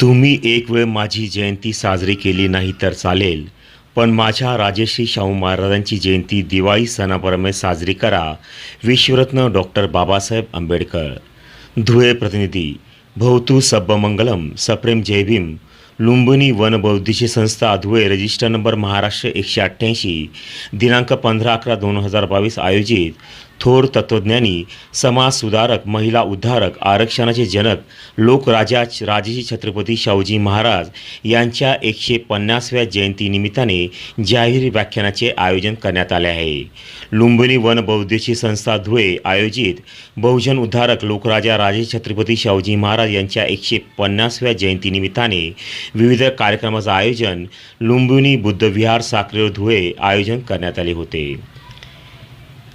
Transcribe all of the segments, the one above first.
तुम्ही एक वेळ माझी जयंती साजरी केली नाही तर चालेल पण माझ्या राजेश्री शाहू महाराजांची जयंती दिवाळी सणाप्रमाणे साजरी करा विश्वरत्न डॉक्टर बाबासाहेब आंबेडकर. धुळे प्रतिनिधी भवतू सब्बमंगलम सप्रेम जय भीम लुंबिनी वनबौद्धीची संस्था धुळे रजिस्टर नंबर महाराष्ट्र एकशे अठ्ठ्याऐंशी दिनांक पंधरा अकरा दोन हजार बावीस आयोजित थोर तत्त्वज्ञानी समाज सुधारक महिला उद्धारक आरक्षणाचे जनक लोकराजा राजशी छत्रपती शाहूजी महाराज यांच्या एकशे पन्नासव्या जयंतीनिमित्ताने जाहीर व्याख्यानाचे आयोजन करण्यात आले आहे. लुंबिनी वन बौद्धची संस्था धुळे आयोजित बहुजन उद्धारक लोकराजा राजे छत्रपती शाहूजी महाराज यांच्या एकशे पन्नासव्या जयंतीनिमित्ताने विविध कार्यक्रमाचं आयोजन लुंबिनी बुद्धविहार साक्रेवर धुळे आयोजन करण्यात आले होते.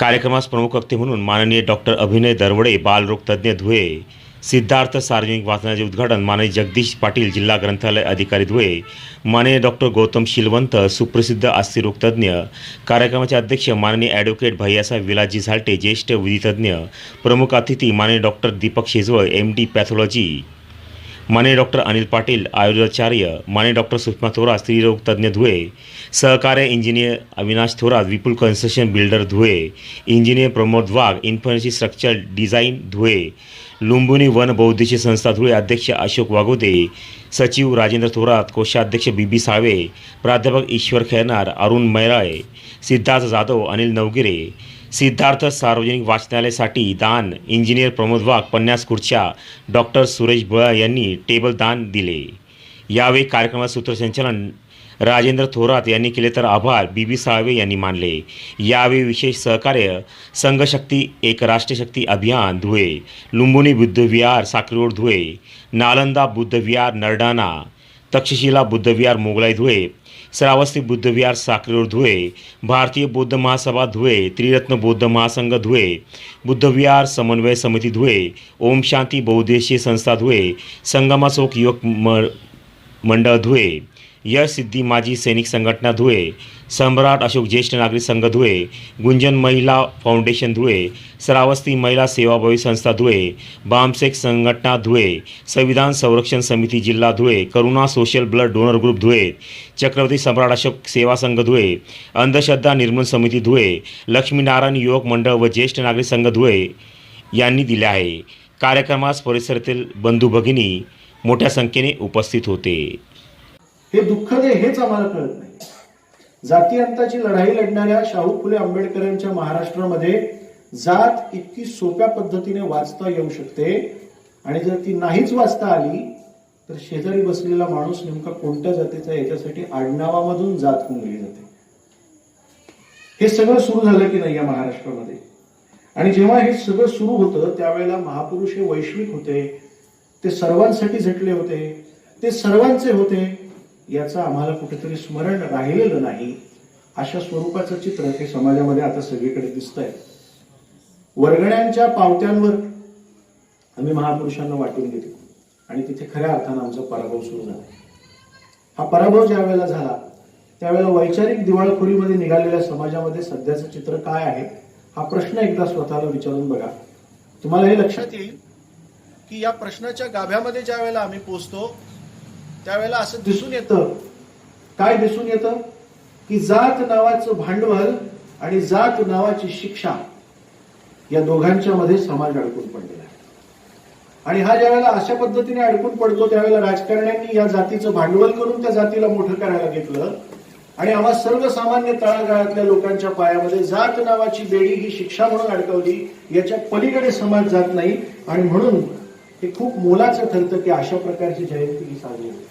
कार्यक्रमास प्रमुख वक्ते म्हणून माननीय डॉक्टर अभिनय दरवडे बालरोग तज्ज्ञ धुळे सिद्धार्थ सार्वजनिक वाचनाचे उद्घाटन माननीय जगदीश पाटील जिल्हा ग्रंथालय अधिकारी धुळे माननीय डॉक्टर गौतम शिलवंत सुप्रसिद्ध आस्थिरोगतज्ञ कार्यक्रमाचे अध्यक्ष माननीय ॲडव्होकेट भैयासाहेब विलाजी झालटे ज्येष्ठ विधितज्ञ प्रमुख अतिथी माननीय doctor Deepak Shejwal M D pathology Mane doctor Anil Patil आयुर्वेदाचार्य माने डॉक्टर सुषमा थोरात स्त्रीरोग तज्ज्ञ धुळे सहकार्य engineer Avinash Thorat Vipul construction builder Dhule engineer Pramod Wagh information structure design Dhule Lumbini one बौद्धिची संस्था धुळे अध्यक्ष अशोक वागोदे सचिव राजेंद्र थोरात कोषाध्यक्ष बी बी साळवे प्राध्यापक ईश्वर खेळणार अरुण मैराळे सिद्धार्थ जाधव अनिल नवगिरे सिद्धार्थ सार्वजनिक वाचनालयासाठी दान. इंजिनियर प्रमोद वाघ पन्नास खुर्च्या. डॉक्टर सुरेश बुळा यांनी टेबल दान दिले. यावेळी कार्यक्रमात सूत्रसंचालन राजेंद्र थोरात यांनी केले तर आभार. बी बी साळवे यांनी मानले. यावेळी विशेष सहकार्य संघशक्ती एक राष्ट्रशक्ती अभियान धुळे. लुंबुनी बुद्धविहार साक्रीरोड धुळे. नालंदा बुद्धविहार नरडाणा. तक्षशिला बुद्धविहार मोगलाई धुळे. श्रावस्ती बुद्धविहार साक्रीरोड धुळे भारतीय बौद्ध महासभा धुळे त्रिरत्न बौद्ध महासंघ धुळे बुद्धविहार समन्वय समिती धुळे ओम शांती बहुद्देशीय संस्था धुळे संगमा चौक युवक म मंडळ धुळे यश सिद्धी माजी सैनिक संघटना धुळे सम्राट अशोक ज्येष्ठ नागरिक संघ धुळे गुंजन महिला फाउंडेशन धुळे श्रावस्ती महिला सेवाभावी संस्था धुळे बामसेक संघटना धुळे संविधान संरक्षण समिती जिल्हा Dhule Karuna social blood donor group Dhule Chakravarti Samrat Ashok Seva Sangh Dhule अंधश्रद्धा निर्मूलन समिती धुळे लक्ष्मीनारायण युवक मंडळ व ज्येष्ठ नागरिक संघ धुळे यांनी दिले आहे. कार्यक्रमास परिसरातील बंधू भगिनी मोठ्या संख्येने उपस्थित होते. हे दुःख दे हेच आम्हाला कळत नाही. जाती अंताची लढाई लढणाऱ्या शाहू फुले आंबेडकरांच्या महाराष्ट्रामध्ये जात इतकी सोप्या पद्धतीने वाचता येऊ शकते. आणि जर ती नाहीच वाचता आली तर शेजारी बसलेला माणूस नेमका कोणत्या जातीचा याच्यासाठी आडनावामधून जात म्हणली जाते. हे सगळं सुरू झालं की नाही या महाराष्ट्रामध्ये? आणि जेव्हा हे सगळं सुरू होतं त्यावेळेला महापुरुष हे वैश्विक होते. ते सर्वांसाठी झटले होते. ते सर्वांचे होते. याचं आम्हाला कुठेतरी स्मरण राहिलेलं नाही. अशा स्वरूपाचं चित्र हे समाजामध्ये आता सगळीकडे दिसतंय. वर्गण्यांच्या पावत्यांवर आम्ही महापुरुषांना वाटून घेतो. आणि तिथे खऱ्या अर्थानं आमचा पराभव सुरू झाला. हा पराभव ज्या वेळेला झाला त्यावेळेला वैचारिक दिवाळखोरीमध्ये निघालेल्या समाजामध्ये सध्याचं चित्र काय आहे हा प्रश्न एकदा स्वतःला विचारून बघा. तुम्हाला हे लक्षात येईल की या प्रश्नाच्या गाभ्यामध्ये ज्या वेळेला आम्ही पोचतो त्यावेळेला असं दिसून येतं. काय दिसून येतं? की जात नावाचं भांडवल आणि जात नावाची शिक्षा या दोघांच्या मध्ये समाज अडकून पडलेला आहे. आणि हा ज्यावेळेला अशा पद्धतीने अडकून पडतो त्यावेळेला राजकारण्यांनी या जातीचं भांडवल करून त्या जातीला मोठं करायला घेतलं. आणि आम्हा सर्वसामान्य तळागाळातल्या लोकांच्या पायामध्ये जात नावाची बेडी ही शिक्षा म्हणून अडकवली याच्या पलीकडे समाज जात नाही. आणि म्हणून हे खूप मोलाचं ठरतं की अशा प्रकारची जयंती साजरी होते.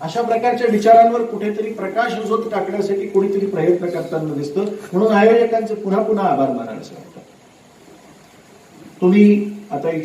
अशा प्रकारच्या विचारांवर कुठेतरी प्रकाश उजवत टाकण्यासाठी कोणीतरी प्रयत्न करताना दिसतं. म्हणून आयोजकांचे पुन्हा पुन्हा आभार मानायचं वाटतं तुम्ही आता इथे